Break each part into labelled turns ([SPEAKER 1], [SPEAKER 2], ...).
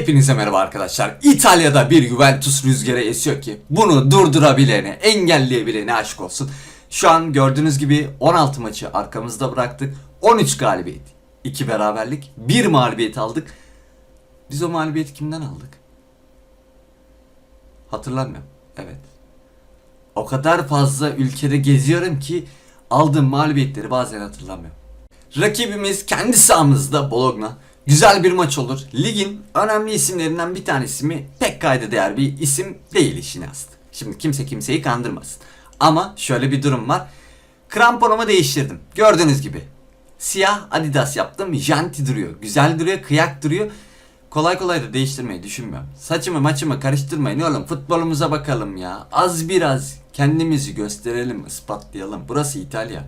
[SPEAKER 1] Hepinize merhaba arkadaşlar. İtalya'da bir Juventus rüzgarı esiyor ki bunu durdurabilene, engelleyebilene aşk olsun. Şu an gördüğünüz gibi 16 maçı arkamızda bıraktık. 13 galibiyet, 2 beraberlik, 1 mağlubiyet aldık. Biz o mağlubiyeti kimden aldık? Hatırlamıyorum. Evet. O kadar fazla ülkede geziyorum ki aldığım mağlubiyetleri bazen hatırlamıyorum. Rakibimiz kendi sahamızda Bologna. Güzel bir maç olur. Ligin önemli isimlerinden bir tanesi mi pek kayda değer bir isim değil işin aslı. Şimdi kimse kimseyi kandırmasın. Ama şöyle bir durum var. Kramponumu değiştirdim. Gördüğünüz gibi. Siyah Adidas yaptım. Janti duruyor. Güzel duruyor. Kıyak duruyor. Kolay kolay da değiştirmeyi düşünmüyorum. Saçımı maçımı karıştırmayın oğlum. Futbolumuza bakalım ya. Az biraz kendimizi gösterelim, ispatlayalım. Burası İtalya.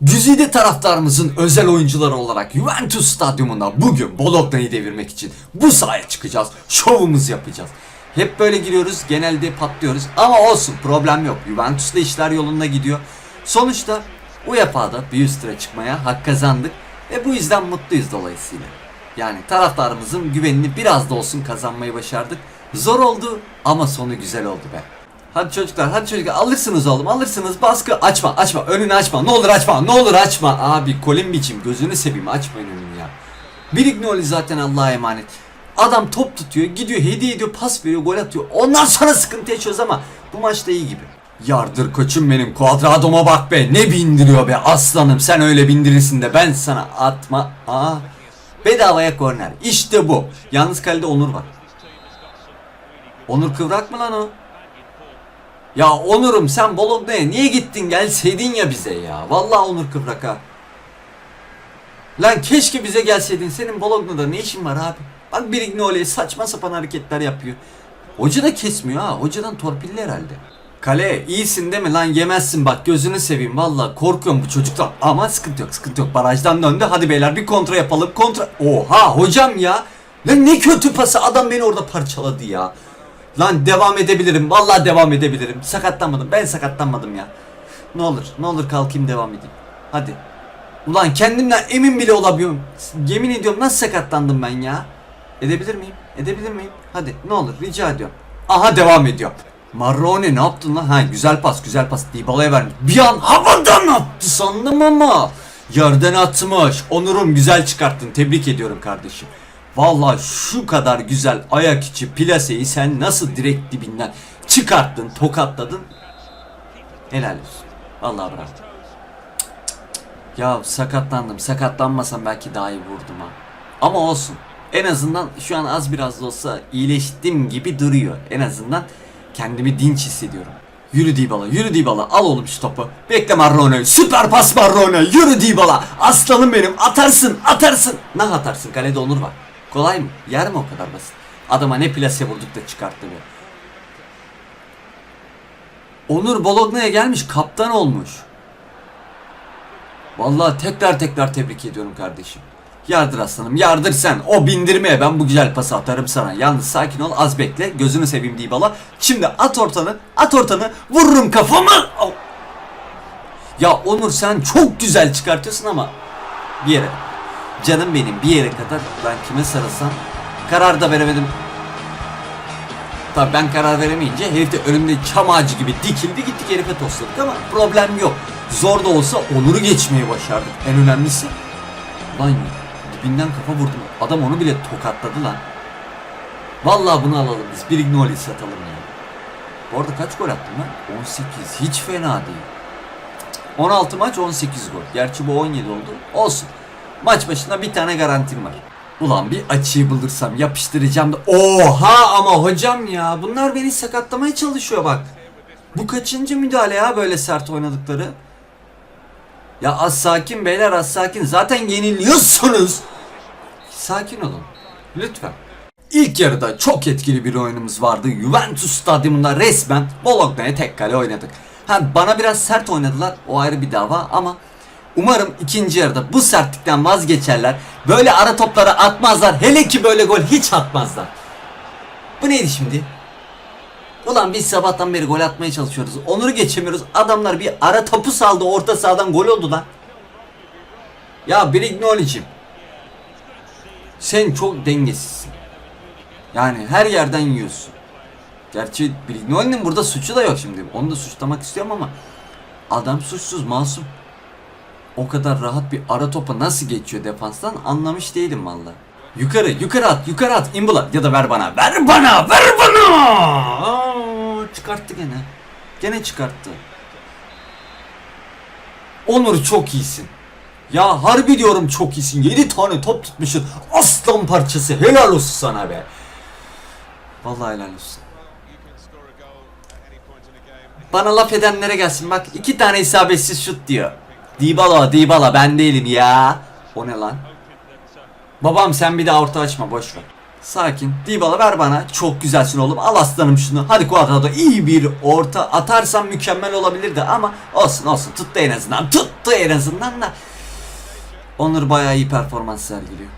[SPEAKER 1] Güzide taraftarımızın özel oyuncuları olarak Juventus stadyumunda bugün Bologna'yı devirmek için bu sahaya çıkacağız. Şovumuzu yapacağız. Hep böyle giriyoruz, genelde patlıyoruz ama olsun problem yok. Juventus'ta işler yolunda gidiyor. Sonuçta UEFA'da bir üst tura çıkmaya hak kazandık ve bu yüzden mutluyuz dolayısıyla. Yani taraftarımızın güvenini biraz da olsun kazanmayı başardık. Zor oldu ama sonu güzel oldu be. Hadi çocuklar hadi çocuklar alırsınız oğlum alırsınız baskı açma açma önünü açma ne olur açma ne olur açma abi Colin biçim gözünü seveyim açmayın önünü ya. Brignoli zaten Allah'a emanet. Adam top tutuyor gidiyor hediye ediyor pas veriyor gol atıyor ondan sonra sıkıntı yaşıyoruz ama bu maçta iyi gibi. Yardır koçum benim kuadradoma bak be ne bindiriyor be aslanım sen öyle bindirirsin de ben sana atma. Aa, bedavaya korner işte bu. Yalnız kalede Onur var. Onur kıvrak mı lan o? Ya Onur'um sen Bologna'ya niye gittin gelseydin ya bize ya. Vallahi Onur kıvrak ha. Lan keşke bize gelseydin. Senin Bologna'da ne işin var abi? Bak Brignoli saçma sapan hareketler yapıyor. Hoca da kesmiyor ha. Hocadan torpilli herhalde. Kale iyisin değil mi lan yemezsin bak gözünü seveyim valla korkuyorum bu çocuktan ama sıkıntı yok sıkıntı yok barajdan döndü hadi beyler bir kontra yapalım kontra oha hocam ya lan ne kötü pası adam beni orada parçaladı ya Lan devam edebilirim. Vallahi devam edebilirim. Sakatlanmadım. Ben sakatlanmadım ya. Ne olur, ne olur kalkayım devam edeyim. Hadi. Ulan kendimden emin bile olamıyorum. Yemin ediyorum nasıl sakatlandım ben ya? Edebilir miyim? Edebilir miyim? Hadi ne olur rica ediyorum. Aha devam ediyor. Marrone ne yaptın lan? Ha güzel pas güzel pas. Dybala'ya vermiş. Bir an havadan attı sandım ama. Yerden atmış. Onurum güzel çıkarttın. Tebrik ediyorum kardeşim. Vallahi şu kadar güzel ayak içi plaseyi sen nasıl direkt dibinden çıkarttın, tokatladın. Helal olsun. Vallahi bravo. Ya sakatlandım. Sakatlanmasam belki daha iyi vurdum ha. Ama olsun. En azından şu an az biraz da olsa iyileştim gibi duruyor. En azından kendimi dinç hissediyorum. Yürü Dybala, yürü Dybala. Al oğlum şu topu. Bekle Marrone. Süper pas Marrone. Yürü Dybala. Aslanım benim. Atarsın, atarsın. Ne atarsın? Kalede Onur var. Kolay mı? Yer mi o kadar basit? Adama ne plase vurduk da çıkarttı be. Onur Bologna'ya gelmiş kaptan olmuş. Vallahi tekrar tekrar tebrik ediyorum kardeşim. Yardır aslanım yardır sen. O bindirmeye ben bu güzel pası atarım sana. Yalnız sakin ol az bekle. Gözünü seveyim Dybala. Şimdi at ortanı at ortanı vururum kafamı. Ya Onur sen çok güzel çıkartıyorsun ama bir yere. Canım benim bir yere kadar ben kime sarılsam karar da veremedim. Tabii ben karar veremeyince herif de önümde çam ağacı gibi dikildi gittik herife tosladık ama problem yok. Zor da olsa Onur'u geçmeyi başardık. En önemlisi lan dibinden kafa vurdum. Adam onu bile tokatladı lan. Vallahi bunu alalım biz. Brignoli satalım ya. Bu arada kaç gol attım lan? 18. Hiç fena değil. 16 maç 18 gol. Gerçi bu 17 oldu. Olsun. Maç başına bir tane garantim var. Ulan bir açıyı bulursam yapıştıracağım da Oha ama hocam ya bunlar beni sakatlamaya çalışıyor bak. Bu kaçıncı müdahale ya böyle sert oynadıkları? Ya az sakin beyler az sakin. Zaten yeniliyorsunuz. Sakin olun. Lütfen. İlk yarıda çok etkili bir oyunumuz vardı. Juventus stadyumunda resmen Bologna'ya tek kale oynadık. Ha bana biraz sert oynadılar. O ayrı bir dava ama Umarım ikinci yarıda bu sertlikten vazgeçerler. Böyle ara toplara atmazlar. Hele ki böyle gol hiç atmazlar. Bu neydi şimdi? Ulan biz sabahtan beri gol atmaya çalışıyoruz. Onur'u geçemiyoruz. Adamlar bir ara topu saldı. Orta sahadan gol oldu lan. Ya Brignoli'cim. Sen çok dengesizsin. Yani her yerden yiyorsun. Gerçi Brignoli'nin burada suçu da yok şimdi. Onu da suçlamak istiyorum ama adam suçsuz, masum. O kadar rahat bir ara topa nasıl geçiyor defanstan anlamış değilim valla. Yukarı, yukarı at, yukarı at, imbula ya da ver bana, ver bana, ver bana. Aa, çıkarttı gene. Gene çıkarttı. Onur çok iyisin. Ya harbi diyorum çok iyisin. 7 tane top tutmuşsun. Aslan parçası. Helal olsun sana be. Vallahi helal olsun. Bana laf edenlere gelsin bak iki tane isabetsiz şut diyor. Dybala Dybala ben değilim ya. O ne lan? Babam sen bir daha orta açma boş ver. Sakin. Dybala ver bana. Çok güzelsin oğlum. Al aslanım şunu. Hadi Cuadrado iyi bir orta atarsan mükemmel olabilirdi ama olsun olsun. Tuttu en azından. Tuttu en azından da. Onur bayağı iyi performans sergiliyor.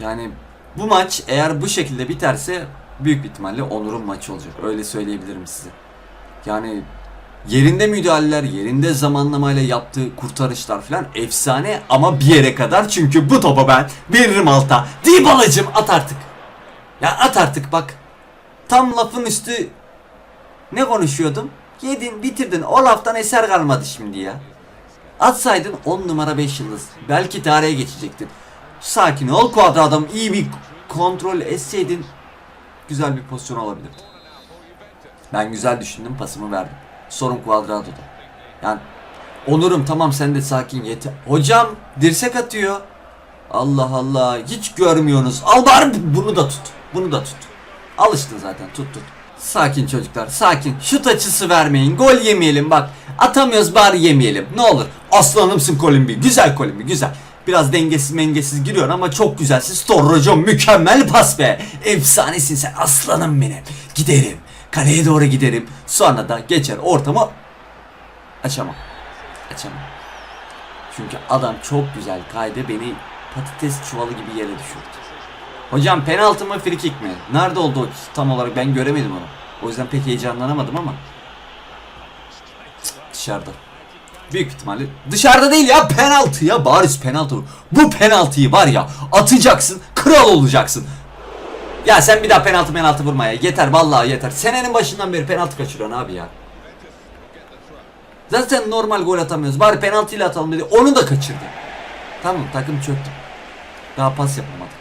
[SPEAKER 1] Yani bu maç eğer bu şekilde biterse büyük bir ihtimalle Onur'un maçı olacak. Öyle söyleyebilirim size. Yani yerinde müdahaleler, yerinde zamanlamayla yaptığı kurtarışlar falan efsane ama bir yere kadar çünkü bu topa ben veririm alta. Dybala'cım at artık. Ya at artık bak. Tam lafın üstü ne konuşuyordum? Yedin bitirdin o laftan eser kalmadı şimdi ya. Atsaydın 10 numara 5 yıldız. Belki tarihe geçecektin. Sakin ol kuadra adam iyi bir kontrol etseydin güzel bir pozisyon olabilirdi. Ben güzel düşündüm pasımı verdim. Sorun Cuadrado'da. Yani Onur'um tamam sen de sakin yeter. Hocam dirsek atıyor. Allah Allah hiç görmüyorsunuz. Al bari bunu da tut. Bunu da tut. Alıştın zaten tut tut. Sakin çocuklar sakin. Şut açısı vermeyin. Gol yemeyelim bak. Atamıyoruz bari yemeyelim. Ne olur. Aslanımsın Kolumbi. Güzel Kolumbi güzel. Biraz dengesiz mengesiz giriyor ama çok güzelsin. Storroco mükemmel pas be. Efsanesin sen aslanım benim. Giderim. Kaleye doğru giderim. Sonra da geçer ortamı açamam. Açamam. Çünkü adam çok güzel kaydı beni patates çuvalı gibi yere düşürdü. Hocam penaltı mı free mi? Nerede oldu o tam olarak ben göremedim onu. O yüzden pek heyecanlanamadım ama. Cık, Dışarıda. Büyük ihtimalle dışarıda değil ya penaltı ya bariz penaltı. Bu penaltıyı var ya atacaksın kral olacaksın. Ya sen bir daha penaltı penaltı vurma ya. Yeter vallahi yeter. Senenin başından beri penaltı kaçırıyorsun abi ya. Zaten normal gol atamıyoruz. Bari penaltıyla atalım dedi. Onu da kaçırdı. Tamam takım çöktü. Daha pas yapamadık.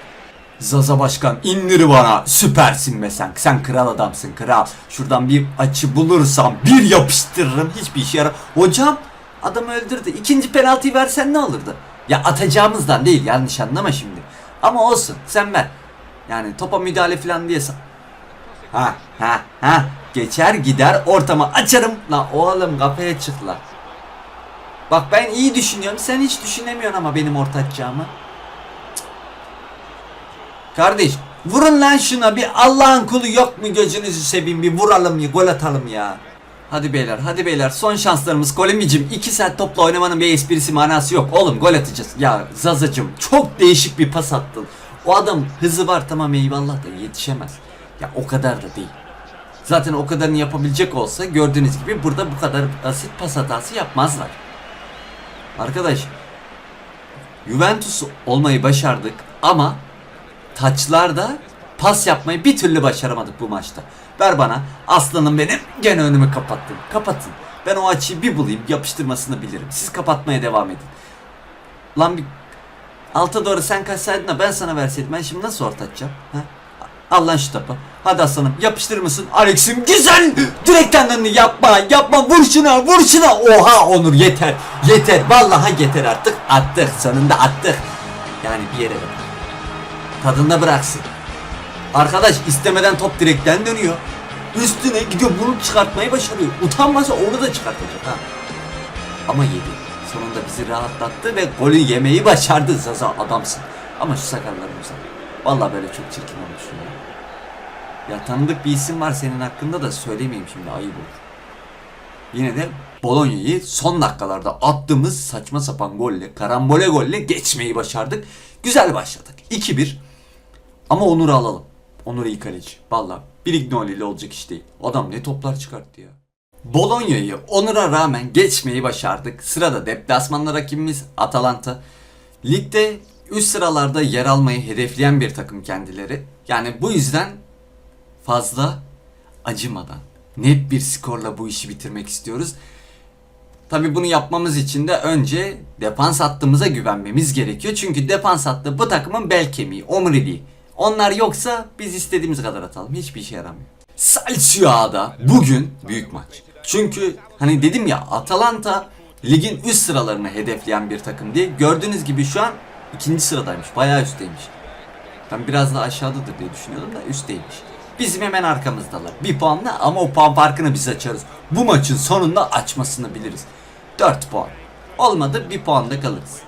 [SPEAKER 1] Zaza Başkan indir bana. Süpersin be sen. Sen kral adamsın kral. Şuradan bir açı bulursam bir yapıştırırım. Hiçbir işe yarar. Hocam adam öldürdü. İkinci penaltıyı versen ne olurdu? Ya atacağımızdan değil yanlış anlama şimdi. Ama olsun sen ver. Yani topa müdahale falan diye sa- Ha ha ha geçer gider ortama açarım. La oğlum kafaya çık la. Bak ben iyi düşünüyorum sen hiç düşünemiyorsun ama benim orta atacağımı. Kardeş vurun lan şuna bir Allah'ın kulu yok mu gözünüzü seveyim bir vuralım ya gol atalım ya. Hadi beyler hadi beyler son şanslarımız Kolimicim 2 saat topla oynamanın bir esprisi manası yok oğlum gol atacağız. Ya Zazacım çok değişik bir pas attın. O adam hızı var tamam eyvallah da yetişemez. Ya o kadar da değil. Zaten o kadarını yapabilecek olsa gördüğünüz gibi burada bu kadar basit pas hatası yapmazlar. Arkadaş Juventus olmayı başardık ama taçlarda pas yapmayı bir türlü başaramadık bu maçta. Ver bana aslanım benim gene önümü kapattın. Kapatın. Ben o açıyı bir bulayım yapıştırmasını bilirim. Siz kapatmaya devam edin. Lan bir alta doğru sen kaçsaydın da ben sana verseydim ben şimdi nasıl orta atacağım? Ha? Al lan şu topu. Hadi aslanım yapıştırır mısın? Alex'im güzel. Direkten döndü yapma yapma vur şuna vur şuna. Oha Onur yeter. Yeter vallahi yeter artık. Attık sonunda attık. Yani bir yere kadar. Tadında bıraksın. Arkadaş istemeden top direkten dönüyor. Üstüne gidiyor bunu çıkartmayı başarıyor. Utanmasa onu da çıkartacak ha. Ama yedi. Sonunda bizi rahatlattı ve golü yemeyi başardı Zaza adamsın. Ama şu sakallarımıza. Vallahi böyle çok çirkin olmuş ya. Ya tanıdık bir isim var senin hakkında da söylemeyeyim şimdi ayıp olur. Yine de Bolonya'yı son dakikalarda attığımız saçma sapan golle, karambole golle geçmeyi başardık. Güzel başladık. 2-1. Ama Onur'u alalım. Onur iyi kaleci. Valla Brignoli ile olacak iş değil. Adam ne toplar çıkarttı ya. Bolonya'yı Onur'a rağmen geçmeyi başardık. Sırada deplasmanlı rakibimiz Atalanta. Ligde üst sıralarda yer almayı hedefleyen bir takım kendileri. Yani bu yüzden fazla acımadan net bir skorla bu işi bitirmek istiyoruz. Tabi bunu yapmamız için de önce defans hattımıza güvenmemiz gerekiyor. Çünkü defans hattı bu takımın bel kemiği, omuriliği. Onlar yoksa biz istediğimiz kadar atalım. Hiçbir işe yaramıyor. Salcia'da bugün büyük maç. Çünkü hani dedim ya Atalanta ligin üst sıralarını hedefleyen bir takım diye. Gördüğünüz gibi şu an ikinci sıradaymış. Bayağı üstteymiş. Ben biraz daha aşağıdadır diye düşünüyordum da üstteymiş. Bizim hemen arkamızdalar. Bir puanla ama o puan farkını biz açarız. Bu maçın sonunda açmasını biliriz. 4 puan. Olmadı bir puanda kalırız.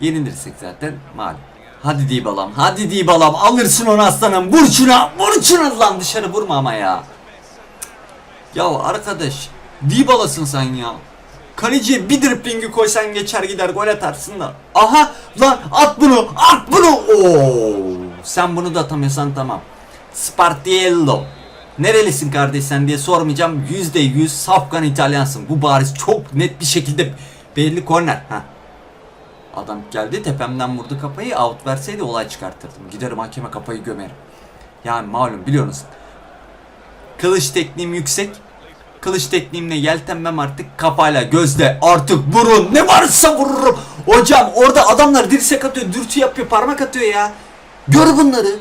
[SPEAKER 1] Yenilirsek zaten malum. Hadi Dybala'm, hadi Dybala'm alırsın onu aslanım. Vur şuna, vur şuna lan dışarı vurma ama ya. Ya arkadaş, Dybala'sın sen ya. Kaleciye bir driplingi koysan geçer gider gol atarsın da. Aha lan at bunu, at bunu. Oo, sen bunu da atamıyorsan tamam. Spartiello. Nerelisin kardeş sen diye sormayacağım. %100 safkan İtalyansın. Bu bariz çok net bir şekilde belli korner. Ha. Adam geldi tepemden vurdu kafayı. Out verseydi olay çıkartırdım. Giderim hakeme kafayı gömerim. Yani malum biliyorsunuz. Kılıç tekniğim yüksek. Kılıç tekniğimle yeltenmem artık kafayla gözle artık burun ne varsa vururum. Hocam orada adamlar dirsek atıyor dürtü yapıyor parmak atıyor ya. Gör bunları.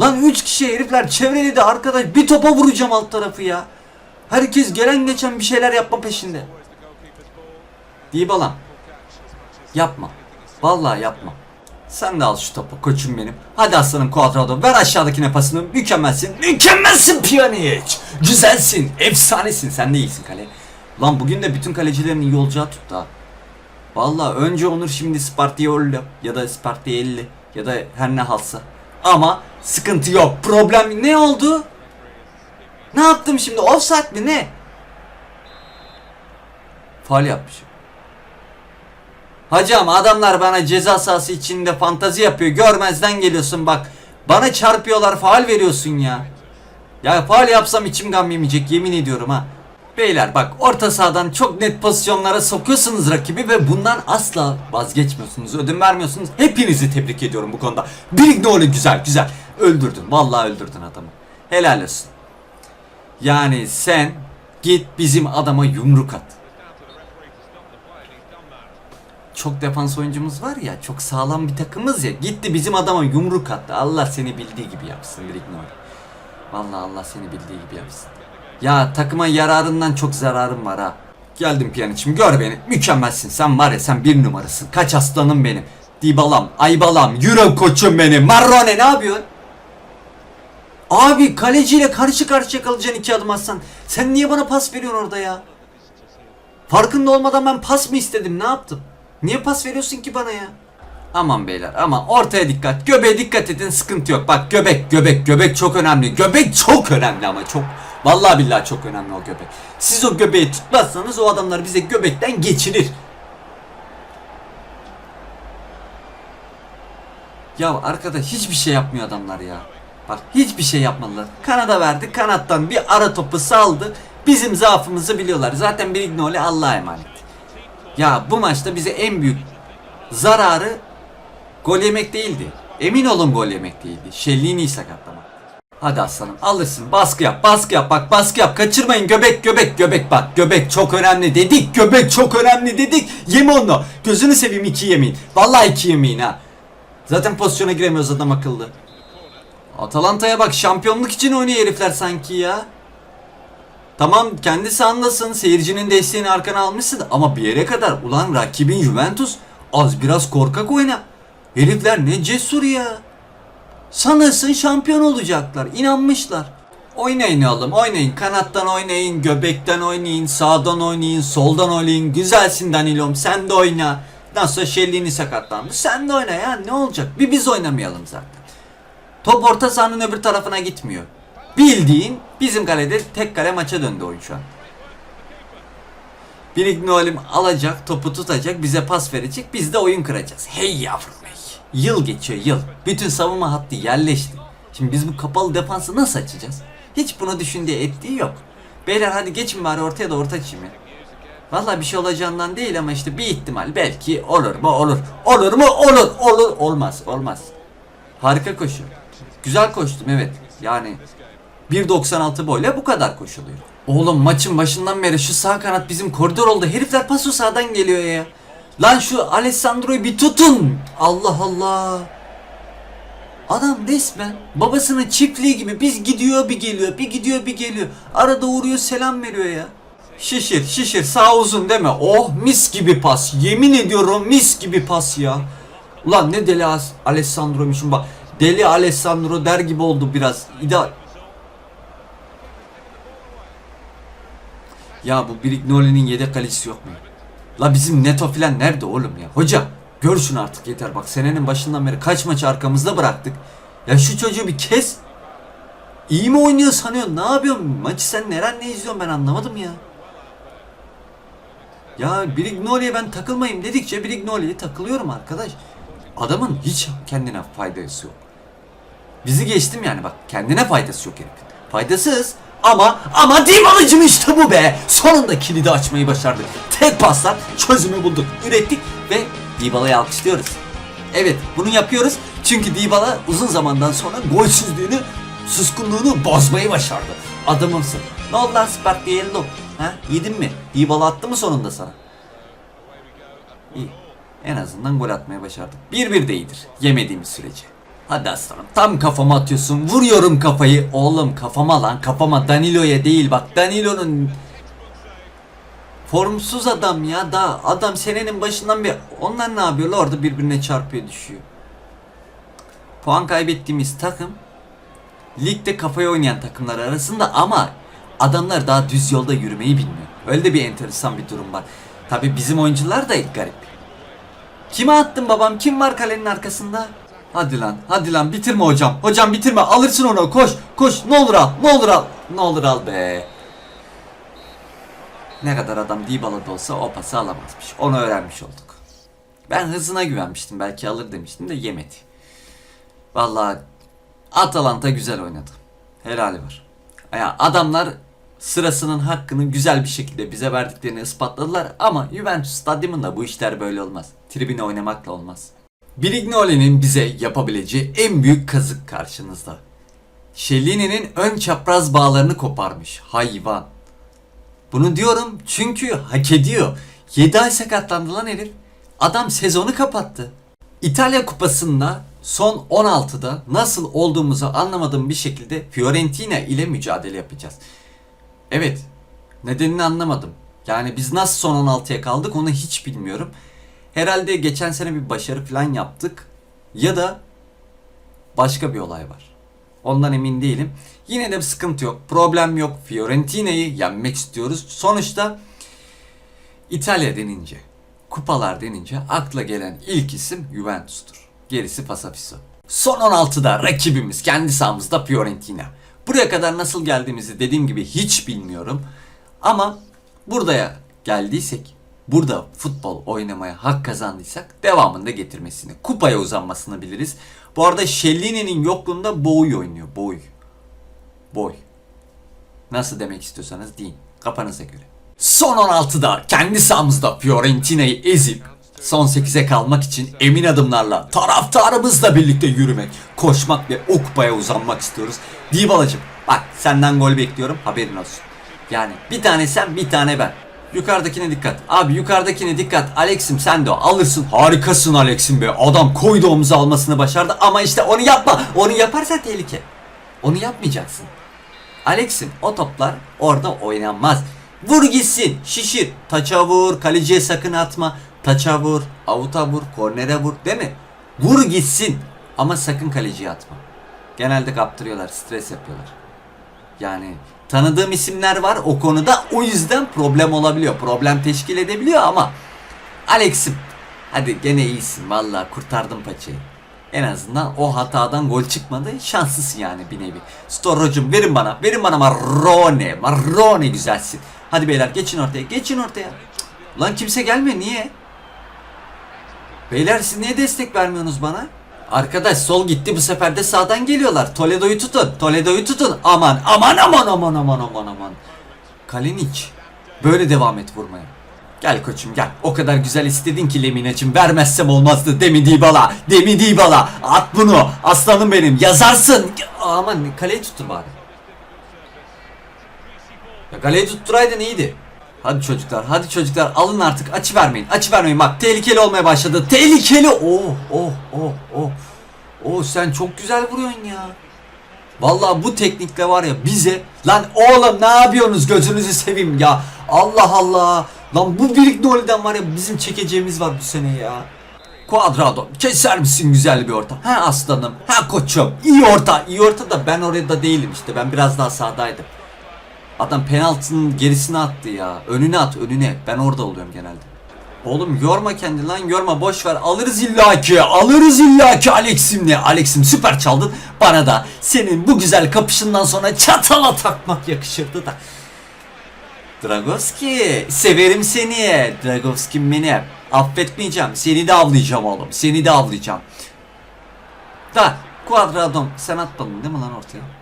[SPEAKER 1] Lan 3 kişi herifler çevreledi arkadaş bir topa vuracağım alt tarafı ya. Herkes gelen geçen bir şeyler yapma peşinde. Dybala'm yapma. Vallahi yapma. Sen de al şu topu koçum benim. Hadi aslanım Cuadrado ver aşağıdakine pasını. Mükemmelsin. Mükemmelsin Pjanic. Güzelsin. Efsanesin. Sen de iyisin kale. Lan bugün de bütün kalecilerin iyi olacağı tuttu ha. Vallahi önce Onur şimdi Spartiollo ya da Spartielli ya da her ne halsa. Ama sıkıntı yok. Problem ne oldu? Ne yaptım şimdi? Offside mi ne? Faal yapmışım. Hocam adamlar bana ceza sahası içinde fantazi yapıyor. Görmezden geliyorsun bak. Bana çarpıyorlar faal veriyorsun ya. Ya faal yapsam içim gam yemeyecek yemin ediyorum ha. Beyler bak orta sahadan çok net pozisyonlara sokuyorsunuz rakibi ve bundan asla vazgeçmiyorsunuz. Ödün vermiyorsunuz. Hepinizi tebrik ediyorum bu konuda. Brignoli güzel güzel. Öldürdün. Vallahi öldürdün adamı. Helal olsun. Yani sen git bizim adama yumruk at. Çok defans oyuncumuz var ya, çok sağlam bir takımız ya. Gitti bizim adama yumruk attı. Allah seni bildiği gibi yapsın Brignoli. Vallahi Allah seni bildiği gibi yapsın. Ya takıma yararından çok zararım var ha. Geldim Pjanic'im gör beni. Mükemmelsin. Sen var ya sen bir numarasın. Kaç aslanım benim. Dibalam, Aybalam, yürü koçum benim. Marrone ne yapıyorsun? Abi kaleciyle karşı karşıya kalacaksın iki adım atsan. Sen niye bana pas veriyorsun orada ya? Farkında olmadan ben pas mı istedim? Ne yaptım? Niye pas veriyorsun ki bana ya? Aman beyler aman ortaya dikkat. Göbeğe dikkat edin sıkıntı yok. Bak göbek göbek göbek çok önemli. Göbek çok önemli ama çok. Vallahi billahi çok önemli o göbek. Siz o göbeği tutmazsanız o adamlar bize göbekten geçirir. Ya arkadaş hiçbir şey yapmıyor adamlar ya. Bak hiçbir şey yapmadılar. Kanada verdi. Kanattan bir ara topu saldı. Bizim zaafımızı biliyorlar. Zaten Brignoli Allah'a emanet. Ya bu maçta bize en büyük zararı gol yemek değildi. Emin olun gol yemek değildi. Şellini sakatlamak. Hadi aslanım alırsın. Baskı yap, baskı yap. Bak baskı yap. Kaçırmayın. Göbek, göbek, göbek. Bak göbek çok önemli dedik. Göbek çok önemli dedik. Yeme onu. Gözünü seveyim iki yemeyin. Vallahi iki yemeyin ha. Zaten pozisyona giremiyoruz adam akıllı. Atalanta'ya bak şampiyonluk için oynuyor herifler sanki ya. Tamam kendi sahandasın seyircinin desteğini arkana almışsın ama bir yere kadar ulan rakibin Juventus az biraz korkak oyna. Herifler ne cesur ya. Sanırsın şampiyon olacaklar inanmışlar. Oynayın oğlum oynayın kanattan oynayın göbekten oynayın sağdan oynayın soldan oynayın güzelsin Danilom sen de oyna. Nasıl Şellini sakatlandı sen de oyna ya ne olacak bir biz oynamayalım zaten. Top orta sahanın öbür tarafına gitmiyor. Bildiğin bizim kalede tek kale maça döndü oyun şu an. Brignoli alacak, topu tutacak, bize pas verecek, biz de oyun kıracağız. Hey yavrum hey. Yıl geçiyor yıl. Bütün savunma hattı yerleşti. Şimdi biz bu kapalı defansı nasıl açacağız? Hiç bunu düşündüğü ettiği yok. Beyler hadi geçin bari ortaya da orta açayım ya. Vallahi bir şey olacağından değil ama işte bir ihtimal belki olur mu olur. Olur mu olur olur olmaz olmaz. Harika koşu. Güzel koştum evet. Yani 1.96 boyla bu kadar koşuluyor. Oğlum maçın başından beri şu sağ kanat bizim koridor oldu. Herifler paso sağdan geliyor ya. Lan şu Alessandro'yu bir tutun. Allah Allah. Adam resmen babasının çiftliği gibi biz gidiyor bir geliyor bir gidiyor bir geliyor. Arada uğruyor selam veriyor ya. Şişir şişir sağ uzun deme. Oh mis gibi pas. Yemin ediyorum mis gibi pas ya. Ulan ne deli Alessandro'muşum bak. Deli Alessandro der gibi oldu biraz. İdeal. Ya bu Brignoli'nin yedek kalecisi yok mu? La bizim Neto filan nerede oğlum ya? Hoca gör artık yeter bak senenin başından beri kaç maçı arkamızda bıraktık. Ya şu çocuğu bir kes. İyi mi oynuyor sanıyorsun? Ne yapıyorsun? Maçı sen neren ne izliyorsun ben anlamadım ya. Ya Brignoli'ye ben takılmayayım dedikçe Brignoli'ye takılıyorum arkadaş. Adamın hiç kendine faydası yok. Bizi geçtim yani bak kendine faydası yok herifin. Faydasız ama ama Dybala'cım işte bu be. Sonunda kilidi açmayı başardık. Tek pasla çözümü bulduk, ürettik ve Dybala'yı alkışlıyoruz. Evet bunu yapıyoruz çünkü Dybala uzun zamandan sonra golsüzlüğünü, suskunluğunu bozmayı başardı. Adamımsın. Ne oldu lan Spark Yellow? Ha? Yedin mi? Dybala attı mı sonunda sana? İyi. En azından gol atmaya başardık. 1-1 de iyidir. Yemediğimiz sürece. Hadi aslanım. Tam kafama atıyorsun. Vuruyorum kafayı. Oğlum kafama lan. Kafama. Danilo'ya değil bak. Danilo'nun formsuz adam ya. Da adam senenin başından bir onlar ne yapıyorlar? Orada birbirine çarpıyor düşüyor. Puan kaybettiğimiz takım ligde kafaya oynayan takımlar arasında ama adamlar daha düz yolda yürümeyi bilmiyor. Öyle de bir enteresan bir durum var. Tabi bizim oyuncular da garip. Kime attın babam? Kim var kalenin arkasında? Hadi lan, hadi lan bitirme hocam. Hocam bitirme. Alırsın onu. Koş, koş. Ne olur al, ne olur al. Ne olur al be. Ne kadar adam Dybala'da olsa o pası alamazmış. Onu öğrenmiş olduk. Ben hızına güvenmiştim. Belki alır demiştim de yemedi. Vallahi Atalanta güzel oynadı. Helali var. Ya adamlar sırasının hakkını güzel bir şekilde bize verdiklerini ispatladılar ama Juventus stadyumunda bu işler böyle olmaz. Tribüne oynamakla olmaz. Brignoli'nin bize yapabileceği en büyük kazık karşınızda. Şellini'nin ön çapraz bağlarını koparmış hayvan. Bunu diyorum çünkü hak ediyor. 7 ay sakatlandı lan herif. Adam sezonu kapattı. İtalya Kupası'nda son 16'da nasıl olduğumuzu anlamadığım bir şekilde Fiorentina ile mücadele yapacağız. Evet. Nedenini anlamadım. Yani biz nasıl son 16'ya kaldık onu hiç bilmiyorum. Herhalde geçen sene bir başarı falan yaptık. Ya da başka bir olay var. Ondan emin değilim. Yine de bir sıkıntı yok. Problem yok. Fiorentina'yı yenmek istiyoruz. Sonuçta İtalya denince, kupalar denince akla gelen ilk isim Juventus'tur. Gerisi pasafiso. Son 16'da rakibimiz kendi sahamızda Fiorentina. Buraya kadar nasıl geldiğimizi dediğim gibi hiç bilmiyorum. Ama buraya geldiysek, burada futbol oynamaya hak kazandıysak devamında getirmesini, kupaya uzanmasını biliriz. Bu arada Şellini'nin yokluğunda Boy oynuyor. Boy. Boy. Nasıl demek istiyorsanız deyin. Kafanıza göre. Son 16'da kendi sahamızda Fiorentina'yı ezip son 8'e kalmak için emin adımlarla taraftarımızla birlikte yürümek, koşmak ve o kupaya uzanmak istiyoruz. Dybala'cım bak senden gol bekliyorum haberin olsun. Yani bir tane sen bir tane ben. Yukarıdakine dikkat. Abi yukarıdakine dikkat. Alex'im sen de alırsın. Harikasın Alex'im be. Adam koydu omuza almasını başardı ama işte onu yapma. Onu yaparsan tehlike. Onu yapmayacaksın. Alex'im o toplar orada oynanmaz. Vur gitsin, şişir, taça vur, kaleciye sakın atma. Taça vur, avuta vur, kornere vur değil mi? Vur gitsin ama sakın kaleciye atma. Genelde kaptırıyorlar, stres yapıyorlar. Yani tanıdığım isimler var o konuda o yüzden problem olabiliyor. Problem teşkil edebiliyor ama Alex'im hadi gene iyisin vallahi kurtardım paçayı. En azından o hatadan gol çıkmadı. Şanslısın yani bir nevi. Storro'cum verin bana. Verin bana Marrone. Marrone güzelsin. Hadi beyler geçin ortaya. Geçin ortaya. Lan kimse gelmiyor. Niye? Beyler siz niye destek vermiyorsunuz bana? Arkadaş sol gitti bu sefer de sağdan geliyorlar. Toledo'yu tutun. Toledo'yu tutun. Aman aman aman aman aman aman aman. Kalinic. Böyle devam et vurmaya. Gel koçum gel. O kadar güzel istedin ki Lemina'cım vermezsem olmazdı. Demi Dybala. Demi Dybala. At bunu. Aslanım benim. Yazarsın. Aman kaleyi tuttur bari. Ya kaleyi tutturaydın iyiydi. Hadi çocuklar, hadi çocuklar alın artık açı vermeyin. Açı vermeyin bak tehlikeli olmaya başladı. Tehlikeli. Oh oh oh oh. Oh sen çok güzel vuruyorsun ya. Vallahi bu teknikle var ya bize lan oğlum ne yapıyorsunuz gözünüzü seveyim ya. Allah Allah. Lan bu birik golden var ya bizim çekeceğimiz var bu sene ya. Quadrado keser misin güzel bir orta? Ha aslanım, ha koçum. İyi orta, iyi orta da ben orada değilim işte. Ben biraz daha sağdaydım. Adam penaltının gerisine attı ya. Önüne at, önüne. Ben orada oluyorum genelde. Oğlum yorma kendini lan yorma. Boş ver. Alırız illaki alırız illaki Alex'imle. Alex'im süper çaldın. Bana da senin bu güzel kapışından sonra çatala takmak yakışırdı da. Dragovski severim seni. Dragovski beni. Affetmeyeceğim. Seni de avlayacağım oğlum. Seni de avlayacağım. Da Quadradom sen atmadın değil mi lan ortaya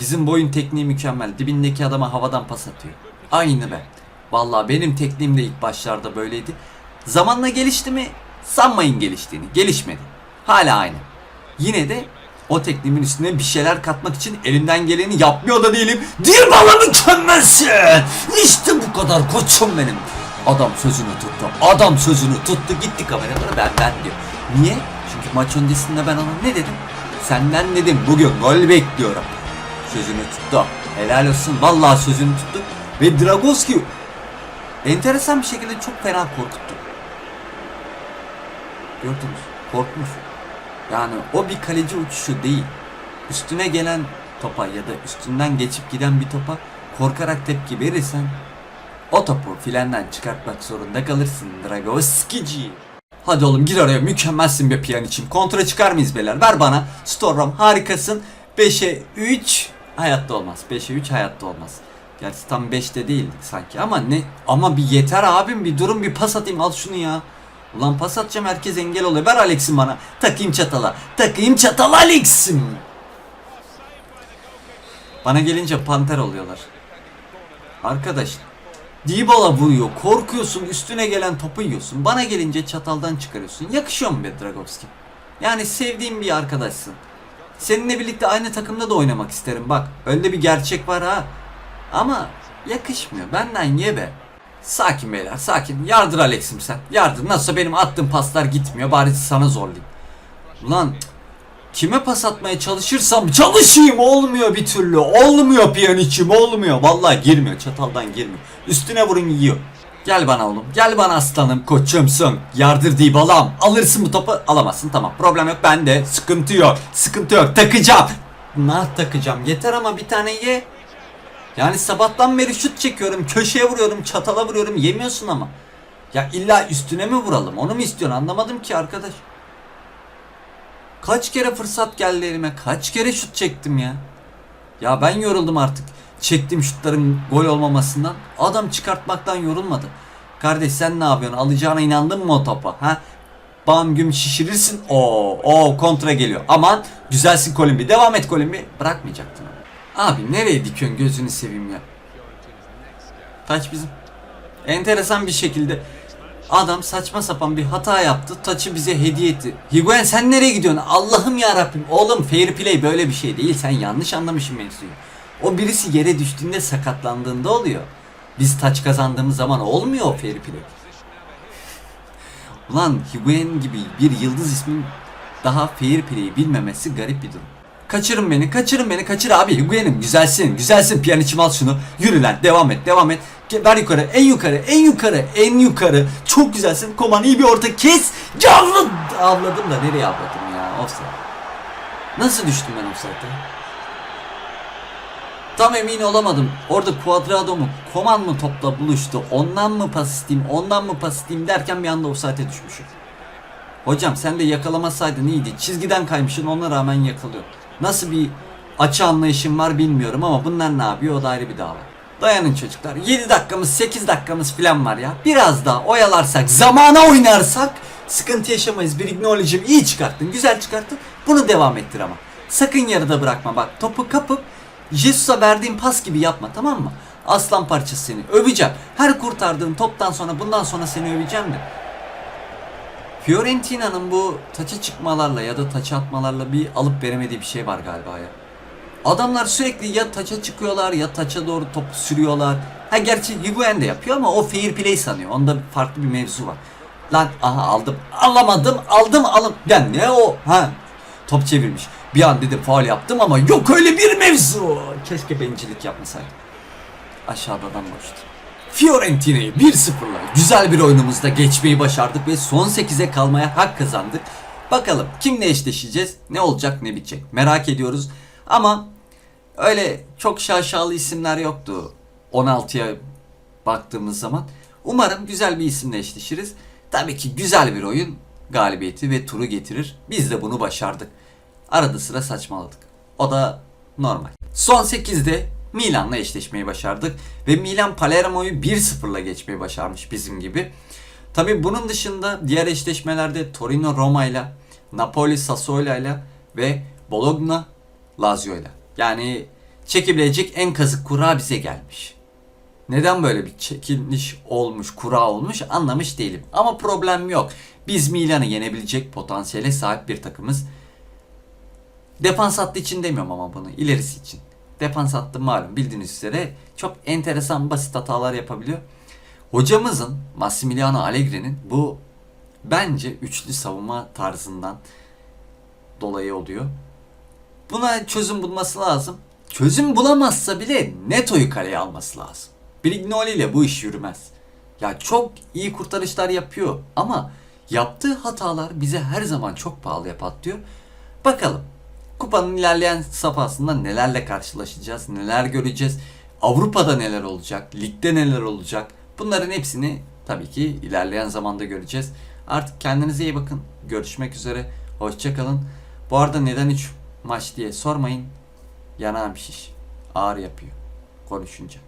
[SPEAKER 1] Bizim boyun tekniği mükemmel. Dibindeki adama havadan pas atıyor. Aynı be. Vallahi benim tekniğim de ilk başlarda böyleydi. Zamanla gelişti mi? Sanmayın geliştiğini. Gelişmedi. Hala aynı. Yine de o tekniğimin üstüne bir şeyler katmak için elimden geleni yapmıyor da değilim. Dybala mükemmelsin. İşte bu kadar koçum benim. Adam sözünü tuttu. Adam sözünü tuttu. Gitti kameralara ben ben diyor. Niye? Çünkü maç öncesinde ben ona ne dedim? Senden dedim bugün gol bekliyorum. Sözünü tuttu. Helal olsun. Vallahi sözünü tuttu. Ve Dragoski enteresan bir şekilde çok fena korkuttu. Gördünüz. Korkmuş. Yani o bir kaleci uçuşu değil. Üstüne gelen topa ya da üstünden geçip giden bir topa korkarak tepki verirsen o topu filenden çıkartmak zorunda kalırsın Dragoskici. Hadi oğlum gir oraya mükemmelsin be piyan için. Kontra çıkar mıyız beyler? Ver bana. Storm harikasın. 5'e 3 hayatta olmaz. 5'e 3 hayatta olmaz. Gerçi tam 5'te değildik sanki ama ne ama bir yeter abim bir durun bir pas atayım al şunu ya. Ulan pas atacağım herkes engel oluyor. Ver Alex'im bana. Takayım çatala. Takayım çatala Alex'im. Bana gelince panter oluyorlar. Arkadaş Dybala vuruyor. Korkuyorsun. Üstüne gelen topu yiyorsun. Bana gelince çataldan çıkarıyorsun. Yakışıyor mu be Dragovski? Yani sevdiğim bir arkadaşsın. Seninle birlikte aynı takımda da oynamak isterim. Bak öyle bir gerçek var ha. Ama yakışmıyor. Benden ye be. Sakin beyler sakin. Yardır Alex'im sen. Yardır. Nasılsa benim attığım paslar gitmiyor. Bari sana zorlayayım. Ulan kime pas atmaya çalışırsam çalışayım olmuyor bir türlü. Olmuyor piyaniçim olmuyor. Vallahi girmiyor. Çataldan girmiyor. Üstüne vurun yiyor. Gel bana oğlum. Gel bana aslanım. Koçumsun. Yardır Dybala'm. Alırsın bu topu. Alamazsın tamam. Problem yok bende. Sıkıntı yok. Sıkıntı yok. Takacağım. Nah takacağım. Yeter ama bir tane ye. Yani sabahtan beri şut çekiyorum. Köşeye vuruyorum. Çatala vuruyorum. Yemiyorsun ama. Ya illa üstüne mi vuralım? Onu mu istiyorsun? Anlamadım ki arkadaş. Kaç kere fırsat geldi elime. Kaç kere şut çektim ya. Ya ben yoruldum artık. Çektiğim şutların gol olmamasından. Adam çıkartmaktan yorulmadı. Kardeş sen ne yapıyorsun? Alacağına inandın mı o topa? Ha? Bam güm şişirirsin. Oo, o kontra geliyor. Aman güzelsin Kolumbi. Devam et Kolumbi. Bırakmayacaktın ama. Abi nereye dikiyorsun gözünü seveyim ya. Taç bizim. Enteresan bir şekilde adam saçma sapan bir hata yaptı. Taçı bize hediye etti. Higuain sen nereye gidiyorsun? Allah'ım ya Rabbim. Oğlum fair play böyle bir şey değil. Sen yanlış anlamışsın mevzuyu. O birisi yere düştüğünde sakatlandığında oluyor. Biz taç kazandığımız zaman olmuyor o fair play. Ulan Higuain gibi bir yıldız ismin daha fair play'i bilmemesi garip bir durum. Kaçırın beni, kaçırın beni, kaçır abi. Higuain'im güzelsin, güzelsin. Piyaniçim al şunu. Yürü lan, devam et, devam et. Ver yukarı, en yukarı, en yukarı, en yukarı. Çok güzelsin. Koman iyi bir orta kes. Canlı avladım da nereye avladım ya? Offside. Nasıl düştüm ben offside'e? Tam emin olamadım. Orada Cuadrado mu, Koman mı topla buluştu? Ondan mı pas isteyeyim, ondan mı pas isteyeyim derken bir anda offside'e düşmüşüm. Hocam sen de yakalamasaydın iyiydi. Çizgiden kaymışsın ona rağmen yakalıyor. Nasıl bir açı anlayışın var bilmiyorum ama bunlar ne yapıyor o da ayrı bir dava. Dayanın çocuklar. 7 dakikamız 8 dakikamız falan var ya. Biraz daha oyalarsak zamana oynarsak sıkıntı yaşamayız. Acknowledge'im iyi çıkarttın. Güzel çıkarttın. Bunu devam ettir ama. Sakın yarıda bırakma bak. Topu kapıp Jesus'a verdiğin pas gibi yapma tamam mı? Aslan parçası seni. Öveceğim. Her kurtardığın toptan sonra bundan sonra seni öveceğim de. Fiorentina'nın bu taça çıkmalarla ya da taça atmalarla bir alıp veremediği bir şey var galiba ya. Adamlar sürekli ya taça çıkıyorlar ya taça doğru topu sürüyorlar. Ha gerçi Higuain de yapıyor ama o fair play sanıyor. Onda farklı bir mevzu var. Lan aha aldım. Alamadım. Aldım alım. Ya ne o? Ha. Top çevirmiş. Bir an dedim faul yaptım ama yok öyle bir mevzu. Keşke bencillik yapmasaydım. Aşağıda adam boştu. Fiorentina'yı 1-0'la güzel bir oyunumuzda geçmeyi başardık ve son 8'e kalmaya hak kazandık. Bakalım kimle eşleşeceğiz, ne olacak ne bitecek merak ediyoruz. Ama öyle çok şaşalı isimler yoktu 16'ya baktığımız zaman. Umarım güzel bir isimle eşleşiriz. Tabii ki güzel bir oyun galibiyeti ve turu getirir. Biz de bunu başardık. Arada sıra saçmaladık. O da normal. Son 8'de Milan'la eşleşmeyi başardık. Ve Milan Palermo'yu 1-0'la geçmeyi başarmış bizim gibi. Tabi bunun dışında diğer eşleşmelerde Torino Roma'yla, Napoli Sassuolo'yla ve Bologna Lazio'yla. Yani çekilecek en kazık kura bize gelmiş. Neden böyle bir çekilmiş olmuş, kura olmuş anlamış değilim. Ama problem yok. Biz Milan'ı yenebilecek potansiyele sahip bir takımız. Defans hattı için demiyorum ama bunu ilerisi için. Defans hattı malum bildiğiniz üzere çok enteresan basit hatalar yapabiliyor. Hocamızın Massimiliano Allegri'nin bu bence üçlü savunma tarzından dolayı oluyor. Buna çözüm bulması lazım. Çözüm bulamazsa bile Neto'yu kaleye alması lazım. Brignoli ile bu iş yürümez. Ya çok iyi kurtarışlar yapıyor ama yaptığı hatalar bize her zaman çok pahalıya patlıyor. Bakalım kupanın ilerleyen safhasında nelerle karşılaşacağız, neler göreceğiz, Avrupa'da neler olacak, ligde neler olacak bunların hepsini tabii ki ilerleyen zamanda göreceğiz. Artık kendinize iyi bakın. Görüşmek üzere. Hoşçakalın. Bu arada neden 3 maç diye sormayın. Yanağım şiş. Ağrı yapıyor konuşunca.